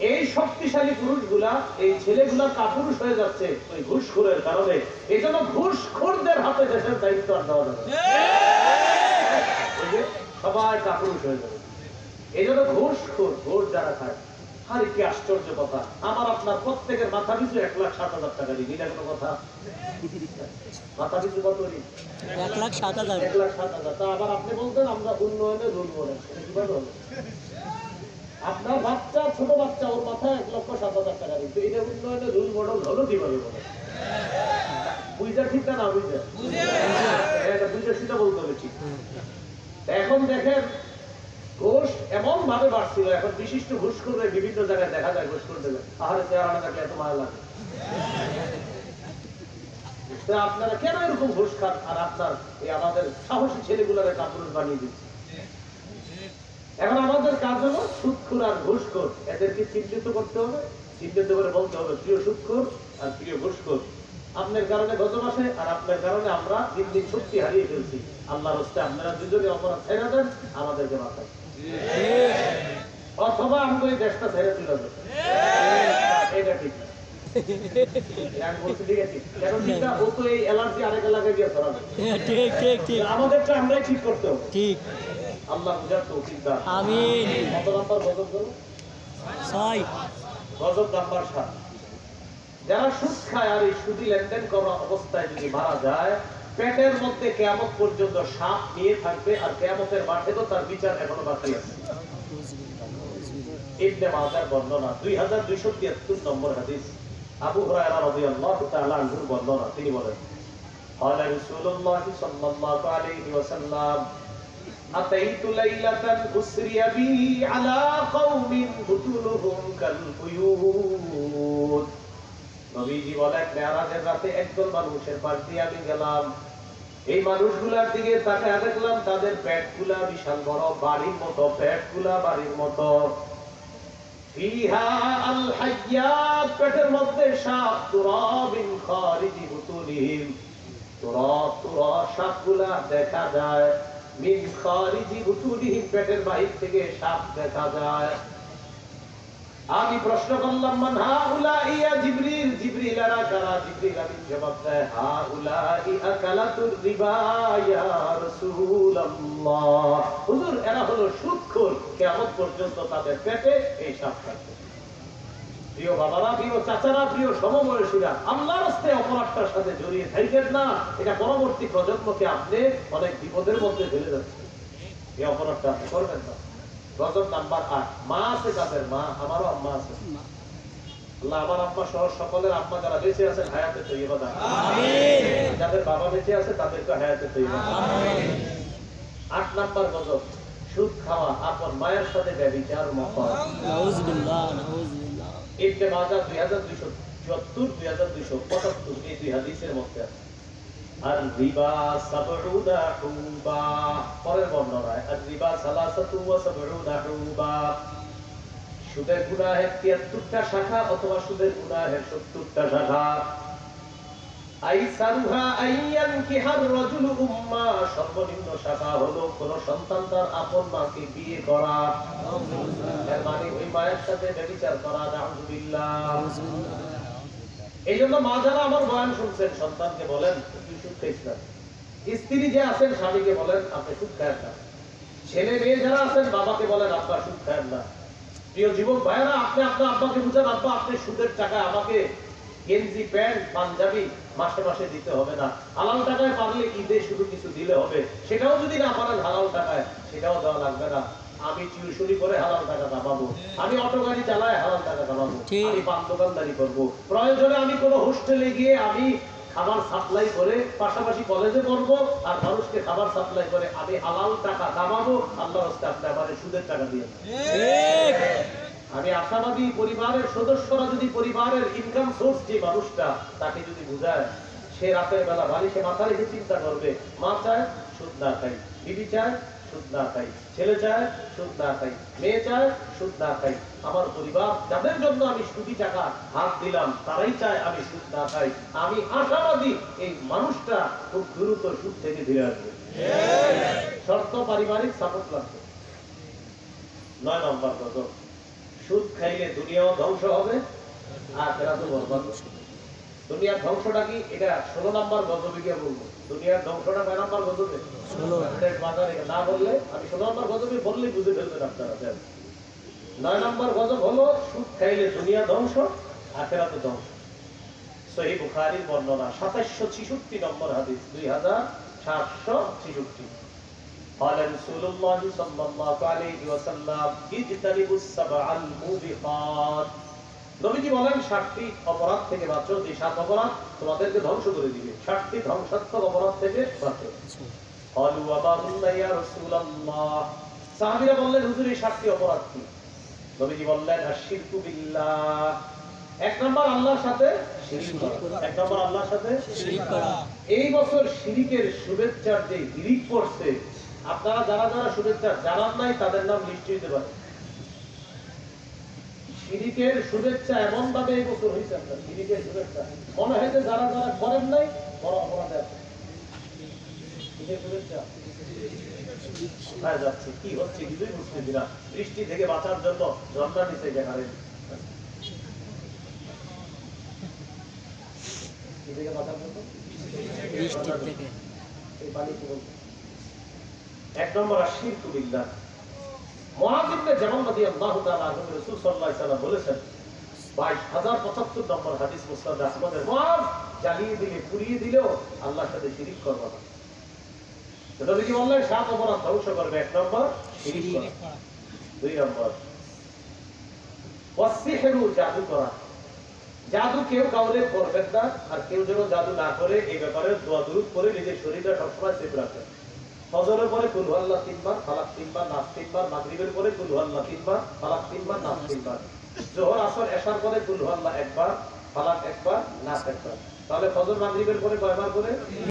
এই শক্তিশালী পুরুষগুলা এই ছেলেগুলা কাপুরুষ হয়ে যাচ্ছে ওই ঘুষখোরের কারণে। এই জন্য ঘুষখোরদের হাতে দেশের দায়িত্ব আর দেওয়া যাবে সবাই কাপুরুষ হয়ে যাবে। এই জন্য ঘুষখোর ঘুষ যারা খায় আরে কি আশ্চর্য কথা আমার আপনার প্রত্যেকের মাথা পিছু এক লাখ সাত হাজার টাকা দিই এটা কোনো কথা? মাথা পিছু কত ঋণ? এক লাখ সাত হাজার। এক লাখ সাত হাজার। তা আবার আপনি বলতেন আমরা উন্নয়নে রুল বলেন কীভাবে আপনার বাচ্চা ছোট বাচ্চা ওর মাথায় এক লক্ষ সাত হাজার টাকা দিচ্ছে। এটা উন্নয়নে রুল মডেল হলো কীভাবে বলে? বুঝা ঠিক না না বুঝা? এটা সেটা বলতে হবে ঠিক। এখন দেখেন ঘোষ এমন ভাবে বাড়ছিল এখন বিশিষ্ট ঘুষ করবে বিভিন্ন জায়গায় দেখা যায় ঘুষ করে দেবে আহারে চেহারা থাকলে এত মায়া লাগে। আপনারা কেন এরকম ঘুষ খান? আর আপনার এই আমাদের সাহসী ছেলেগুলোর কাপুরুষ বানিয়ে দিচ্ছে। এখন আমাদের কাজ হলো সুৎখুর আর ঘুষখোর। এদেরকে চিহ্নিত করতে হবে চিহ্নিত করে বলতে হবে প্রিয় সুৎখোর আর প্রিয় ঘুষখোর আপনার কারণে গত মাসে আর আপনার কারণে আমরা দিন দিন শক্তি হারিয়ে ফেলছি। আল্লাহর হস্তে আপনারা দুজনে অপরাধ ছেড়ে দেন আমাদেরকে মাথায় অথবা আমাকে এই দেশটা ছেড়ে দিল এটা ঠিক ঠিক। আমাদেরটা আমরাই ঠিক করতে হবে। ঠিক। আল্লাহ বুঝার তো চিন্তা আমিন কত নাম্বার গজব করবো ছয় গজব নাম্বার সাত যারা সুদ খায় আর এই সুদি লেনদেন করা অবস্থায় যদি মারা যায় পেটের মধ্যে কেয়ামত পর্যন্ত সাপ নিয়ে থাকবে আর কেয়ামতের মাঠে তো তার বিচার এখনো বাকি আছে ইবনে মাজার বর্ণনা 2273 নম্বর হাদিস আবু হুরায়রা রাদিয়াল্লাহু তাআলা আনহুর বর্ণনা তিনি বলেন قال رسول الله صلى الله عليه وسلم أتيت ليلة أسري بي على قوم بطونهم كالبيوت নবীজি বলেন মেরাজের রাতে একদল মানুষের পাশ দিয়ে আমি গেলাম এই মানুষগুলার দিকে তাকায় দেখলাম তাদের পেটগুলা বিশাল বড় বাড়ির মতো পেটগুলা বাড়ির মতো ফিহা আল হাইয়াত পেটের মধ্যে সাপ তুরাবিন খারিজি বুতুনিহিম তুরাব তুরাব সাপগুলা দেখা যায় মিন খারিজি বুতুনিহিম পেটের বাহির থেকে দেখা যায়। আমি প্রশ্ন করলাম, মান ইয়া জিবরিল? জিবরিল আরা কারা? জিবরিল আমি জবাব দেয় হাউলা ই আকালাতুর রিবা ইয়া রাসূলুল্লাহ। হুজুর, এরা হলো সুদখোর কিয়ামত পর্যন্ত তাদের পেটে এই সাপ থাকবে। প্রিয় বাবারা প্রিয় চাচারা প্রিয় সমবয়সীরা আল্লাহর হস্তে অপরাধটার সাথে জড়িয়ে থাকেন না। এটা পরবর্তী প্রজন্মকে আপনি অনেক বিপদের মধ্যে ফেলে যাচ্ছে এই অপরাধটা আপনি করবেন না। নাম্বার আট মা আছে কাদের মা আমারও আম্মা আছে। আল্লাহ আমার আম্মা সহ সকলের আম্মা যারা বেঁচে আছেন হায়াতে তৈবা দান যাদের বাবা বেঁচে আছে তাদেরকে হায়াতে তৈবা আট নাম্বার গজব সুদ খাওয়া আপন মায়ের সাথে ব্যবিচার নাউজুবিল্লাহ নাউজুবিল্লাহ ইবনে মাজাহ 2274 2275 এই দুই হাদিসের মধ্যে আছে। আর রিবা সাবরুদা হুবা, পরের আর রিবা সালাসাতু ওয়া সাবরুদা হুবা। সুদের গুনাহের 73টা শাখা অথবা সুদের গুনাহের 70টা শাখা। সন্তান মানে সন্তানকে বলেন, তুই সুদ স্ত্রী যে আছেন, স্বামীকে বলেন, আপনি সুদ খায়েন না। ছেলে মেয়ে যারা আছেন, বাবাকে বলেন, আব্বা সুদ খায়েন না। প্রিয় যুবক ভাইয়েরা, আপনি আপনার আব্বাকে বুঝান, আব্বা, আপনি সুদের টাকা আমাকে গেঞ্জি প্যান্ট পাঞ্জাবি মাসে মাসে দিতে হবে না। হালাল টাকায় পারলে ঈদে শুধু কিছু দিলে হবে। সেটাও যদি না পারেন হালাল টাকায় সেটাও দেওয়া লাগবে না। আমি টিউশনি করে হালাল টাকা কামাবো। আমি অটো গাড়ি চালায় হালাল টাকা কামাবো। আমি পান দোকানদারি করব। প্রয়োজনে আমি কোনো হোস্টেলে গিয়ে আমি খাবার সাপ্লাই করে পাশাপাশি কলেজে পড়ব আর মানুষকে খাবার সাপ্লাই করে আমি হালাল টাকা কামাবো। আল্লাহর হস্তে আপনি আমার সুদের টাকা দিয়ে আমি আশাবাদী পরিবারের সদস্যরা যদি পরিবারের ইনকাম সোর্স যে মানুষটা তাকে যদি বুঝায় সে রাতের বেলা বালিশে মাথা রেখে চিন্তা করবে মা চায় সুদ না খাই বিবি চায় সুদ না খাই ছেলে চায় সুদ না খাই মেয়ে চায় সুদ না খাই। আমার পরিবার যাদের জন্য আমি সুদি টাকা হাত দিলাম তারাই চায় আমি সুদ না খাই। আমি আশাবাদী এই মানুষটা খুব দ্রুত সুদ থেকে ফিরে আসবে। শর্ত পারিবারিক সাপোর্ট লাগবে। নয় নম্বর গজব সুদ খাইলে দুনিয়াও ধ্বংস হবে আর এরা তো বরবাদ দুনিয়ার ধ্বংসটা কি? এটা ষোলো নাম্বার গজবে গিয়ে বলব। দুনিয়ার ধ্বংসটা কয় নাম্বার গজবে। বাজারে না বললে আমি ষোলো নাম্বার গজবে বললেই বুঝে ফেলবেন আপনারা দেন নয় নম্বর গজব হলো সুদ খাইলে দুনিয়া ধ্বংস আখেরাতে ধ্বংস। সহি বুখারীর বর্ণনা সাতাশশো ছিষট্টি নম্বর হাদিস দুই হাজার সাতশো ছিষট্টি। قال رسول الله صلى الله عليه وسلم اجتنبوا السبع الموبقات নবীজি বলেন ষাটটি অপরাধ থেকে বাঁচো যে সাত অপরাধ তোমাদেরকে ধ্বংস করে দিবে ষাটটি ধ্বংসাত্মক অপরাধ থেকে বাঁচো قالوا وما هن يا رسول الله সাহাবীরা বললেন হুজুর এই সাতটি অপরাধ কি নবীজি বললেন আশিরকু বিল্লাহ এক নম্বর আল্লাহর সাথে শিরিক করা এক নম্বর আল্লাহর সাথে শিরিক করা এই বছর শিরিকের শুভেচ্ছার যে হিরিক পড়ছে আপনারা যারা যারা শুভেচ্ছা জানান নাই তাদের নাম লিস্ট হইতে পারে। শিরিকের শুভেচ্ছা এমন ভাবে এই বছর হয়েছে আপনার শিরিকের শুভেচ্ছা। মনে হয় যে যারা যারা করেন নাই বড় অপরাধে আছে। শুভেচ্ছা। কোথায় যাচ্ছে? কি হচ্ছে? কিছুই বুঝতেছি না। বৃষ্টি থেকে বাঁচার জন্য ঝর্ণা নিচে যেখানে থেকে বাঁচার জন্য? এই পানি কি বলব? এক নম্বর ইবনে জামাল রাদিয়াল্লাহু তাআলা আনহু রাসূল সাল্লাল্লাহু আলাইহি সাল্লাম বলেছেন 22075 নম্বর হাদিস মুসনাদ আহমদের মুআয জ্বালিয়ে দিলে, পুড়িয়ে দিলেও আল্লাহর সাথে শিরিক না। তো নবীজি বললেন সাত অপরাধ ধ্বংস করবে, এক নম্বর দুই নম্বর জাদু করা। জাদু কেউ কাউরে করবেন না, আর কেউ যেন জাদু না করে এই ব্যাপারে দোয়া দুরুদ করে নিজের শরীরটা সবসময় সেফ রাখে। ফজরের পরে কুল আল্লাহ তিনবার ফালাক তিনবার নাচ তিনবার, মাগরিবের পরে কুল আল্লাহ তিনবার ফালাক তিনবার নাচ তিনবার। জোহর, আসর এসার পরে কুল আল্লাহ একবার ফালাক একবার নাচ একবার। তাহলে ফজর, মাগরিবের পরে কয়বার করে?